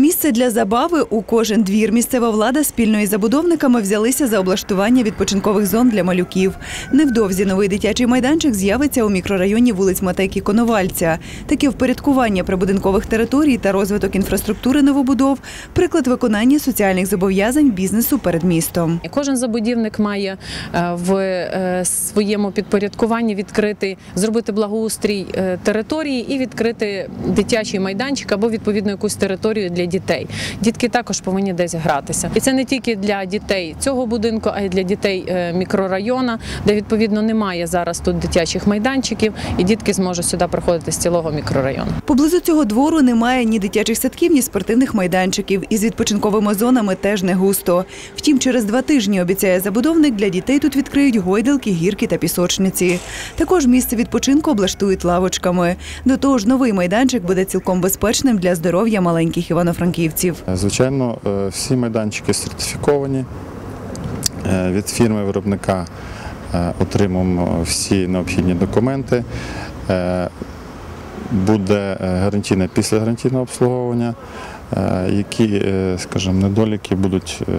Місце для забави у кожен двір. Місцева влада спільно із забудовниками взялися за облаштування відпочинкових зон для малюків. Невдовзі новий дитячий майданчик з'явиться у мікрорайоні вулиць Матейки Коновальця. Таке впорядкування прибудинкових територій та розвиток інфраструктури новобудов приклад виконання соціальних зобов'язань бізнесу перед містом. Кожен забудівник має е, в е, своєму підпорядкуванні відкрити, зробити благоустрій е, території і відкрити дитячий майданчик або відповідно якусь територію для дітей. Дітки також повинні десь гратися. І це не тільки для дітей цього будинку, а й для дітей е, мікрорайону, де відповідно немає зараз тут дитячих майданчиків, і дітки зможуть сюди приходити з цілого мікрорайону. Поблизу цього двору немає ні дитячих садків, ні спортивних майданчиків. Із відпочинковими зонами теж не густо. Втім, через два тижні обіцяє забудовник для дітей тут відкриють гойдалки, гірки та пісочниці. Також місце відпочинку облаштують лавочками. До того ж, новий майданчик буде цілком безпечним для здоров'я маленьких івано-франківців. Звичайно, е, всі майданчики сертифіковані. Е, Від фірми виробника е, отримуємо всі необхідні документи. Е, Буде е, гарантійне післягарантійне обслуговування, е, які, е, скажімо, недоліки будуть е,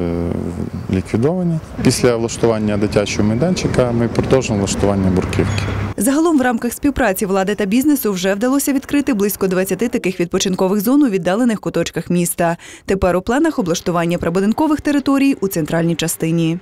ліквідовані. Після влаштування дитячого майданчика ми продовжимо влаштування бурківки. Загалом в рамках співпраці влади та бізнесу вже вдалося відкрити близько 20 таких відпочинкових зон у віддалених куточках міста. Тепер у планах облаштування прибудинкових територій у центральній частині.